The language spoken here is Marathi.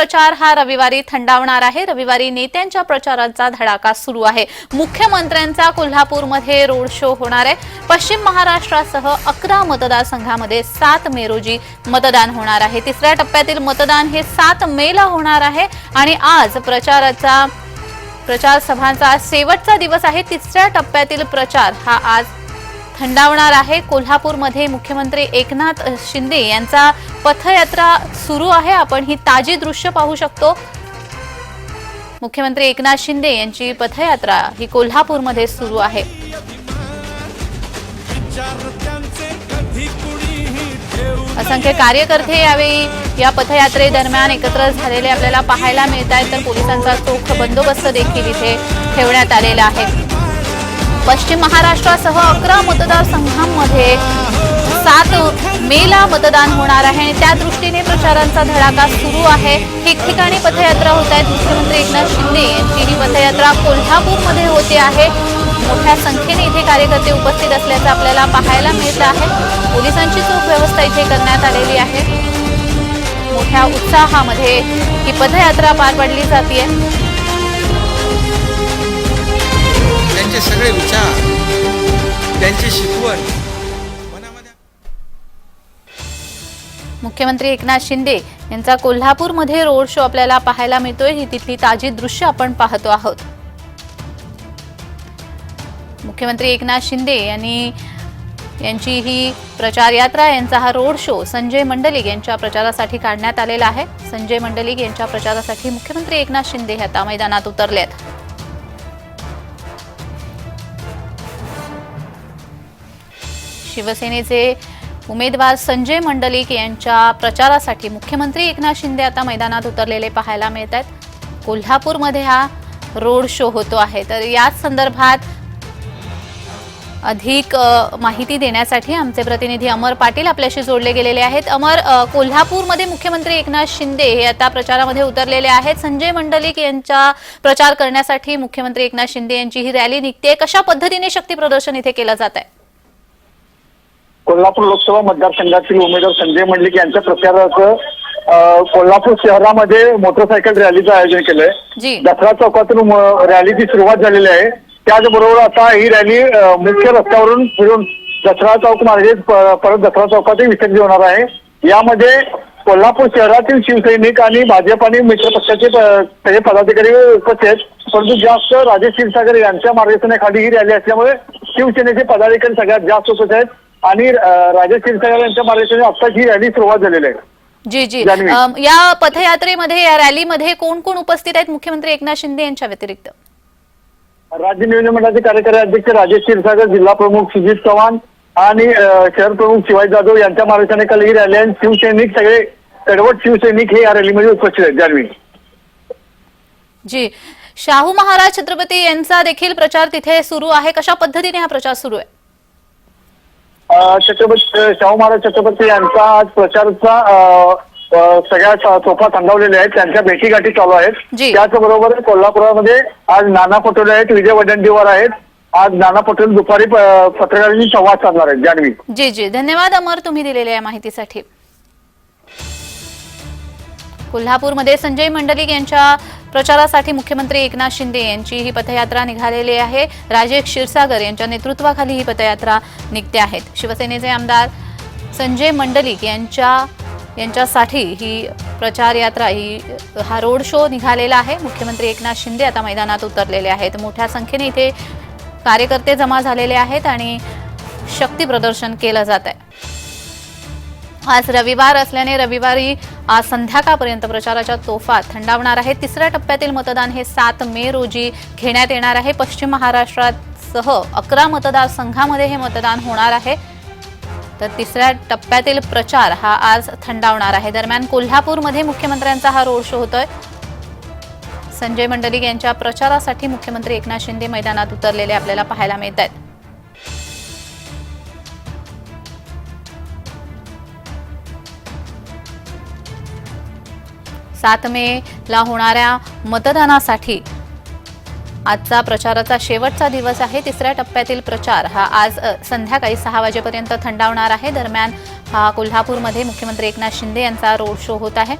प्रचार हा रविवारी थंडावणार आहे. रविवारी नेत्यांच्या प्रचाराचा धडाका सुरू आहे. मुख्यमंत्र्यांचा कोल्हापूरमध्ये रोड शो होणार आहे. पश्चिम महाराष्ट्रासह अकरा मतदारसंघामध्ये सात मे रोजी मतदान होणार आहे. तिसऱ्या टप्प्यातील मतदान हे सात मे ला होणार आहे आणि आज प्रचाराचा प्रचार सभांचा शेवटचा दिवस आहे. तिसऱ्या टप्प्यातील प्रचार हा आज थंडावणार आहे. कोल्हापूरमध्ये मुख्यमंत्री एकनाथ शिंदे यांचा पथयात्रा सुरू आहे. आपण ही ताजी दृश्य पाहू शकतो. मुख्यमंत्री एकनाथ शिंदे यांची पथयात्रा ही कोल्हापूरमध्ये सुरू आहे. असंख्य कार्यकर्ते यावेळी या पथयात्रेदरम्यान एकत्र झालेले आपल्याला पाहायला मिळत आहेत तर पोलिसांचा चोख बंदोबस्त देखील इथे ठेवण्यात आलेला आहे. पश्चिम महाराष्ट्रासह अकरा मतदारसंघांमध्ये सात मेला मतदान होणार आहे. आणि त्या दृष्टीने प्रचारांचा धडाका सुरू आहे. ठिकठिकाणी पथयात्रा होत आहेत मुख्यमंत्री एकनाथ शिंदे यांची ही पथयात्रा कोल्हापूरमध्ये होते आहे. मोठ्या संख्येने इथे कार्यकर्ते उपस्थित असल्याचं आपल्याला पाहायला मिळत आहे. पोलिसांची चोख व्यवस्था इथे करण्यात आलेली आहे. मोठ्या उत्साहामध्ये ही पथयात्रा पार पडली जाते त्यांचे सगळे विचार त्यांची शिकवण. मुख्यमंत्री एकनाथ शिंदे यांचा कोल्हापूरमध्ये रोड शो आपल्याला पाहायला मिळतोय. ही तिथली ताजी दृश्य आपण पाहतो आहोत. मुख्यमंत्री एकनाथ शिंदे यांनी यांची ही प्रचार यात्रा यांचा हा रोड शो संजय मंडलिक यांच्या प्रचारासाठी काढण्यात आलेला आहे. संजय मंडलिक यांच्या प्रचारासाठी मुख्यमंत्री एकनाथ शिंदे आता मैदानात उतरले आहेत शिवसेनेचे उमेदवार संजय मंडलिक यांच्या प्रचारासाठी मुख्यमंत्री एकनाथ शिंदे आता मैदानात उतरलेले पाहायला मिळत आहेत. कोल्हापूरमध्ये हा रोड शो होतो आहे. तर याच संदर्भात अधिक माहिती देण्यासाठी आमचे प्रतिनिधी अमर पाटील आपल्याशी जोडले गेलेले आहेत. अमर कोल्हापूरमध्ये मुख्यमंत्री एकनाथ शिंदे हे आता प्रचारामध्ये उतरलेले आहेत. संजय मंडलिक यांचा प्रचार करण्यासाठी मुख्यमंत्री एकनाथ शिंदे यांची ही रॅली निघते. कशा पद्धतीने शक्ती प्रदर्शन इथे केलं जात आहे? कोल्हापूर लोकसभा मतदारसंघातील उमेदवार संजय मंडलिक यांच्या प्रचाराचं कोल्हापूर शहरामध्ये मोटरसायकल रॅलीचं आयोजन केलंय. दसरा चौकातून रॅलीची सुरुवात झालेली आहे. त्याचबरोबर आता ही रॅली मुख्य रस्त्यावरून फिरून दसरा चौक मार्गे परत दसरा चौकातही विसर्जित होणार आहे. यामध्ये कोल्हापूर शहरातील शिवसैनिक आणि भाजप आणि मित्र पक्षाचे सगळे पदाधिकारी उपस्थित आहेत. परंतु जास्त राजेश क्षीरसागर यांच्या मार्गदर्शनाखाली ही रॅली असल्यामुळे शिवसेनेचे पदाधिकारी सगळ्यात जास्त उपस्थित आहेत. आणि अ, राजेश क्षीरसागर यांच्या मार्गदर्शनाने आत्ताच ही रॅली सुरुवात झालेली आहे. जी जी. या पथयात्रेमध्ये या रॅलीमध्ये कोण कोण उपस्थित आहेत? मुख्यमंत्री एकनाथ शिंदे यांच्या व्यतिरिक्त. राज्य नियोजन मंडळाचे कार्यकारी अध्यक्ष राजेश क्षीरसागर जिल्हा प्रमुख सुजित चव्हाण आणि शहर प्रमुख शिवाजी जाधव यांच्या मार्गदर्शनाखाली ही रॅली आहे शिवसैनिक सगळे कडवट शिवसैनिक हे या रॅलीमध्ये उपस्थित आहेत. जान्हवी जी. शाहू महाराज छत्रपती यांचा देखील प्रचार तिथे सुरू आहे. कशा पद्धतीने हा प्रचार सुरू आहे? छत्रपती शाहू महाराज छत्रपती यांचा आज प्रचाराचा सगळ्या सोपा थंडावलेले आहेत. त्यांच्या भेटीगाठी चालू आहेत. त्याचबरोबर कोल्हापुरामध्ये आज नाना पटोले आहेत विजय वडंडीवर आहेत. आज नाना पटोले दुपारी पत्रकारांशी संवाद साधणार आहेत. जान्हवी. जी जी. धन्यवाद अमर तुम्ही दिलेल्या या माहितीसाठी. कोल्हापूरमध्ये संजय मंडलिक यांच्या प्रचारासाठी मुख्यमंत्री एकनाथ शिंदे यांची ही पथयात्रा निघालेली आहे. राजेश क्षीरसागर यांच्या नेतृत्वाखाली ही पथयात्रा निघते आहेत. शिवसेनेचे आमदार संजय मंडलिक यांच्या यांच्यासाठी ही प्रचार यात्रा ही हा रोड शो निघालेला आहे. मुख्यमंत्री एकनाथ शिंदे आता मैदानात उतरलेले आहेत. मोठ्या संख्येने इथे कार्यकर्ते जमा झालेले आहेत आणि शक्ती प्रदर्शन केलं जात आहे. आज रविवार असल्याने रविवारी आज संध्याकाळपर्यंत प्रचाराच्या तोफा थंडावणार आहे. तिसऱ्या टप्प्यातील मतदान हे सात मे रोजी घेण्यात येणार आहे. पश्चिम महाराष्ट्रासह अकरा मतदारसंघामध्ये हे मतदान होणार आहे. तर तिसऱ्या टप्प्यातील प्रचार हा आज थंडावणार आहे. दरम्यान कोल्हापूरमध्ये मुख्यमंत्र्यांचा हा रोड शो होतोय. संजय मंडलिक यांच्या प्रचारासाठी मुख्यमंत्री एकनाथ शिंदे मैदानात उतरलेले आपल्याला पाहायला मिळत आहेत सात मे ला होणाऱ्या मतदानासाठी. आजचा प्रचाराचा शेवटचा दिवस आहे. तिसऱ्या टप्प्यातील प्रचार हा आज संध्याकाळी सहा वाजेपर्यंत थंडावणार आहे. दरम्यान हा कोल्हापूरमध्ये मुख्यमंत्री एकनाथ शिंदे यांचा रोड शो होत आहे.